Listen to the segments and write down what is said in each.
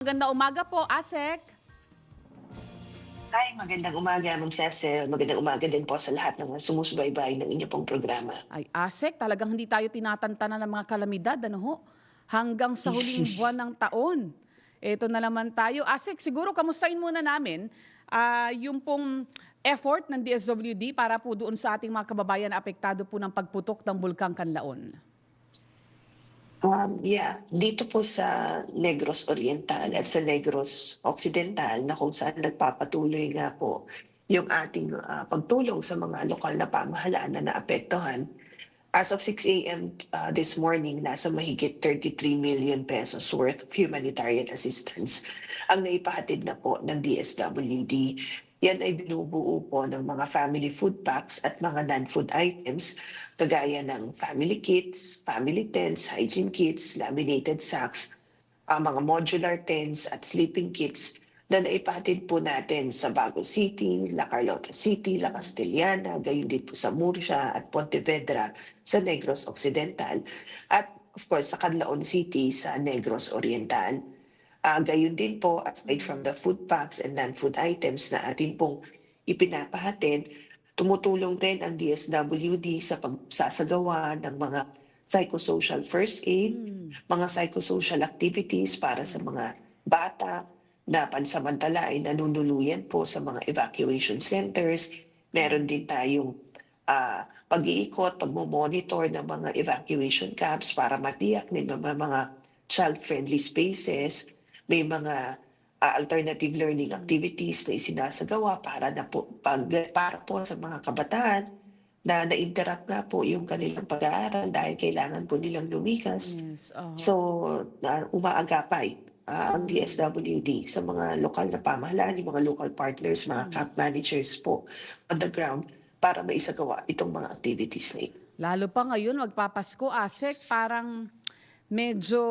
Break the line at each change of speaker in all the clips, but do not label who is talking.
Maganda umaga po, Asek.
Hi, magandang umaga, Ma'am Cecil. Magandang umaga din po sa lahat ng sumusubaybay ng inyo pong programa.
Ay, Asek, talagang hindi tayo tinatantanan ng mga kalamidad, ano ho? Hanggang sa huling buwan ng taon. Ito na naman tayo. Asek, siguro kamustahin muna namin ah, yung pong effort ng DSWD para po doon sa ating mga kababayan na apektado po ng pagputok ng Bulkang Kanlaon.
Um, yeah, dito po sa Negros Oriental at sa Negros Occidental na kung saan nagpapatuloy nga po yung ating ah, pagtulong sa mga lokal na pamahalaan na naapektuhan. As of 6 a.m. uh, this morning, nasa mahigit 33 million pesos worth of humanitarian assistance ang naipahatid na po ng DSWD. Yan ay binubuo po ng mga family food packs at mga non-food items kagaya ng family kits, family tents, hygiene kits, laminated sacks, ang mga modular tents at sleeping kits na naipatid po natin sa Bago City, La Carlota City, La Castellana, gayon din po sa Murcia at Pontevedra sa Negros Occidental at of course sa Canlaon City sa Negros Oriental. Ah, gayon din po, aside from the food packs and non-food items na ating pong ipinapahatid, tumutulong rin ang DSWD sa pagsasagawa ng mga psychosocial first aid, mga psychosocial activities para sa mga bata na pansamantala ay nanunuluyan po sa mga evacuation centers. Meron din tayong ah, pag-iikot, pagmumonitor ng mga evacuation camps para matiyak na mga, mga child-friendly spaces, may mga ah, alternative learning activities na isinasagawa para na po pag, para po sa mga kabataan na na-interact nga po yung kanilang pag-aaral dahil kailangan po nilang lumikas.
Yes. oo.
So, na umaagapay ah, ang DSWD sa mga lokal na pamahalaan, yung mga local partners, mga camp managers po on the ground para maisagawa itong mga activities na ito.
Lalo pa ngayon, magpapasko, Asek, parang medyo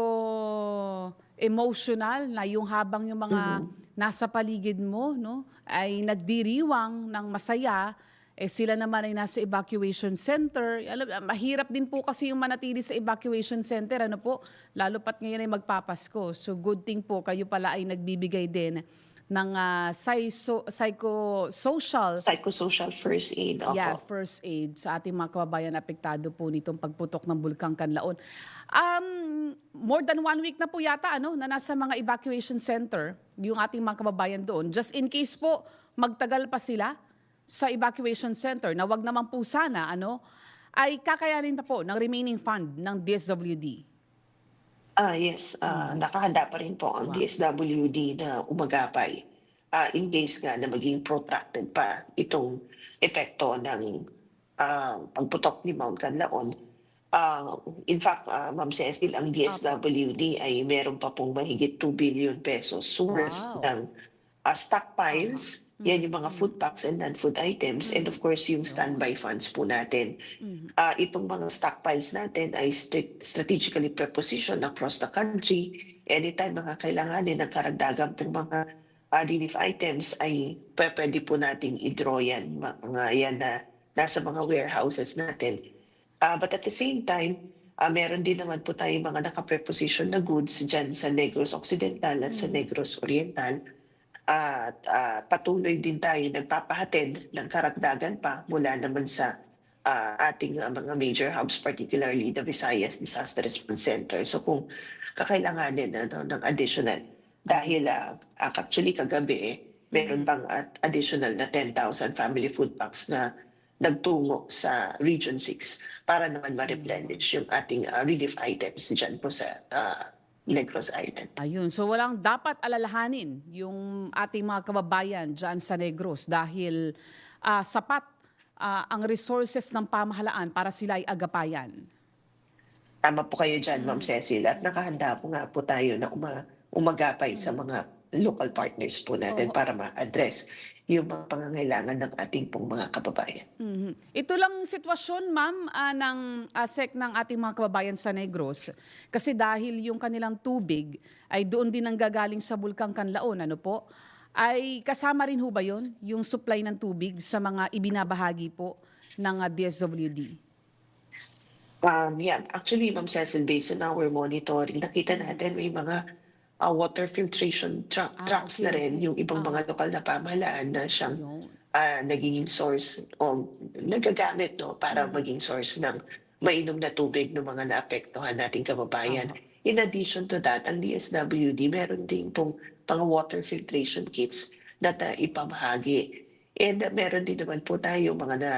emotional na yung habang yung mga nasa paligid mo no ay nagdiriwang ng masaya eh sila naman ay nasa evacuation center. Alam, mahirap din po kasi yung manatili sa evacuation center, ano po, lalo pat ngayon ay magpapasko. So good thing po, kayo pala ay nagbibigay din ng ah, psycho, psychosocial
Psychosocial first aid. Opo.
Yeah, first aid sa ating mga kababayan na apektado po nitong pagputok ng Bulkang Kanlaon. Um, more than one week na po yata ano, na nasa mga evacuation center yung ating mga kababayan doon. Just in case po magtagal pa sila sa evacuation center na wag naman po sana ano, ay kakayanin pa po ng remaining fund ng DSWD.
Ah, yes. Ah, nakahanda pa rin po ang DSWD na umagapay ah, in case nga na maging protracted pa itong epekto ng ah, pagputok ni Mount Canlaon. Ah, in fact, ah, Ma'am Cecil, ang DSWD ay meron pa pong mahigit 2 billion pesos worth
Wow.
ng ah, stockpiles. Yan yung mga food packs and non-food items. And of course, yung standby funds po natin. Ah, itong mga stockpiles natin ay stri- strategically prepositioned across the country. Anytime mga kailanganin ng karagdagan pong mga ah, relief items ay pwede po nating i-draw yan. Mga yan na nasa mga warehouses natin. Ah, but at the same time, ah, meron din naman po tayong mga nakapreposition na goods dyan sa Negros Occidental at sa Negros Oriental. At ah, patuloy din tayo nagpapahatid ng karagdagan pa mula naman sa ah, ating ah, mga major hubs, particularly the Visayas Disaster Response Center. So kung kakailanganin ano, ng additional, dahil ah, ah, actually kagabi eh, meron pang at additional na 10,000 family food packs na nagtungo sa Region 6 para naman ma-replenish yung ating ah, relief items dyan po sa ah, Negros Island.
Ayun, so walang dapat alalahanin yung ating mga kababayan dyan sa Negros dahil ah, sapat ah, ang resources ng pamahalaan para sila ay agapayan.
Tama po kayo dyan, Ma'am Cecil. At nakahanda po nga po tayo na uma, umagapay sa mga local partners po natin
Oo.
para ma-address yung mga pangangailangan ng ating pong mga kababayan.
Mhm. Ito lang sitwasyon, ma'am, ah, ng ASEC ng ating mga kababayan sa Negros. Kasi dahil yung kanilang tubig ay doon din ang gagaling sa Bulkang Kanlaon, ano po? Ay kasama rin ho ba yun, yung supply ng tubig sa mga ibinabahagi po ng ah, DSWD?
Um, yan. Actually, Ma'am Cecil, based on our monitoring, nakita natin may mga uh, water filtration truck,
Ah,
trucks
okay,
na rin
okay.
yung ibang
Ah.
mga lokal na pamahalaan na siyang
Yun.
ah, nagiging source o nagagamit no, para
Mm.
maging source ng mainom na tubig ng mga naapektuhan nating kababayan. In addition to that, ang DSWD meron din pong pang water filtration kits na ta- ipamahagi. And uh, meron din naman po tayo mga na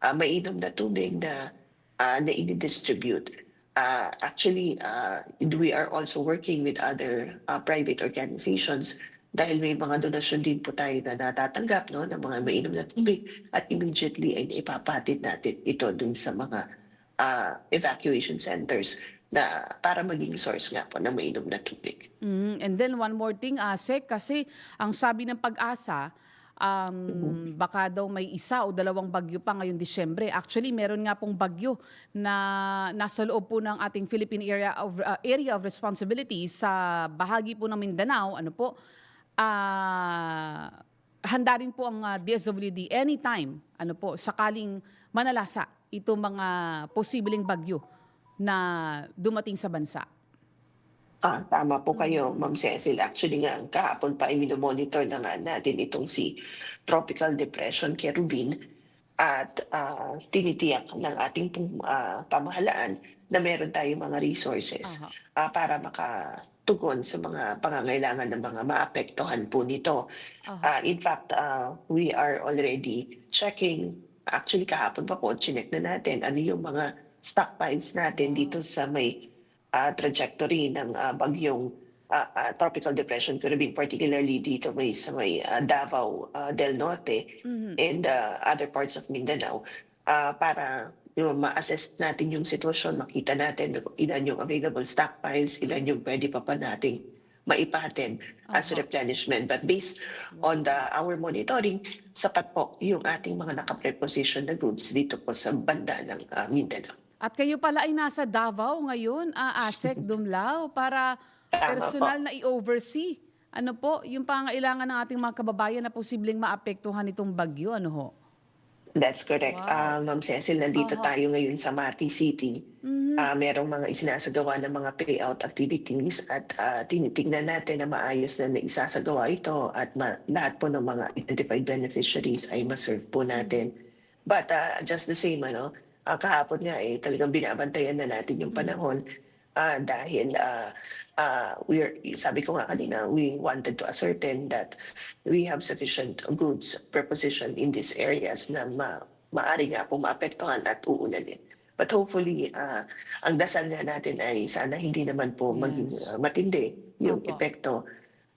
ah, mainom na tubig na uh, na ini-distribute. Uh, actually, uh, we are also working with other uh, private organizations dahil may mga donasyon din po tayo na natatanggap no, ng mga mainom na tubig at immediately ay ipapatid natin ito dun sa mga uh, evacuation centers na para maging source nga po ng mainom na tubig.
Mhm. And then one more thing, Asek, kasi ang sabi ng pag-asa, um, baka daw may isa o dalawang bagyo pa ngayong Disyembre. Actually, meron nga pong bagyo na nasa loob po ng ating Philippine Area of, uh, area of Responsibility sa bahagi po ng Mindanao. Ano po? Ah, handa rin po ang uh, DSWD anytime, ano po, sakaling manalasa itong mga posibleng bagyo na dumating sa bansa.
Ah, tama po kayo, Ma'am Cecil. Actually nga, kahapon pa monitor na nga natin itong si Tropical Depression Kerubin at ah, tinitiyak ng ating pong, ah, pamahalaan na meron tayong mga resources
Aha.
ah, para makatugon sa mga pangangailangan ng mga maapektuhan po nito.
Aha.
Ah, in fact, ah, we are already checking, actually kahapon pa po, chinek na natin ano yung mga stockpiles natin dito sa may ah, trajectory ng ah, bagyong ah, ah, tropical depression Caribbean, particularly dito may sa may ah, Davao ah, del Norte
Mhm.
and ah, other parts of Mindanao ah, para yung ma-assess natin yung sitwasyon, makita natin ilan yung available stockpiles, ilan yung pwede pa pa nating maipatin as
Aha.
replenishment. But based on the our monitoring, sapat po yung ating mga naka-preposition na goods dito po sa banda ng ah, Mindanao.
At kayo pala ay nasa Davao ngayon, ah, Asek Dumlao, para personal na i-oversee. Ano po, yung pangailangan ng ating mga kababayan na posibleng maapektuhan itong bagyo, ano ho?
That's correct.
Wow.
Ah, Ma'am Cecil, nandito
Aha.
tayo ngayon sa Mati City.
Mhm.
Ah, merong mga isinasagawa ng mga payout activities at ah, tinitingnan natin na maayos na naisasagawa ito at ma- lahat po ng mga identified beneficiaries ay maserve po natin. But ah, just the same, ano, ah, kahapon nga eh, talagang binabantayan na natin yung panahon ah, dahil ah, ah, we're, sabi ko nga kanina, we wanted to ascertain that we have sufficient goods preposition in these areas na ma maari nga po maapektuhan at uulanin. But hopefully, ah, ang dasal nga natin ay sana hindi naman po
Yes.
maging ah, matindi yung
Opo.
epekto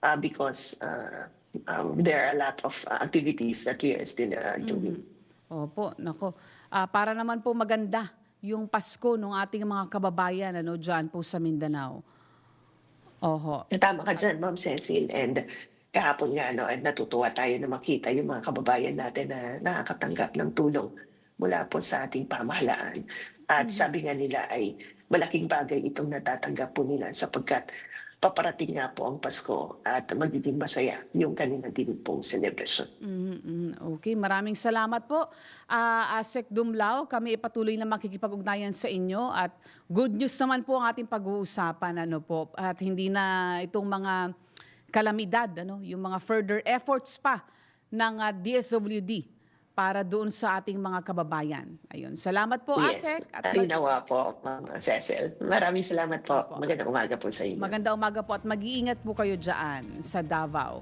ah, because ah, um, there are a lot of ah, activities that we are still ah, doing.
Opo, nako. Ah, para naman po maganda yung Pasko ng ating mga kababayan ano, dyan po sa Mindanao. Oho.
Tama ka dyan, Ma'am Cecil. And kahapon nga, no, at natutuwa tayo na makita yung mga kababayan natin na nakakatanggap ng tulong mula po sa ating pamahalaan. At sabi nga nila ay malaking bagay itong natatanggap po nila sapagkat paparating nga po ang Pasko at magiging masaya yung kanilang din pong celebration.
Mhm, mhm. Okay, maraming salamat po. Ah, Asek Dumlao, kami patuloy na makikipag-ugnayan sa inyo at good news naman po ang ating pag-uusapan ano po at hindi na itong mga kalamidad ano, yung mga further efforts pa ng ah, DSWD para doon sa ating mga kababayan. Ayun. Salamat po, Asek.
At
At mag-
nawa po, Ma'am Cecil. Maraming salamat po.
Opo.
Magandang umaga po sa inyo.
maganda umaga po at mag-iingat po kayo dyan sa Davao.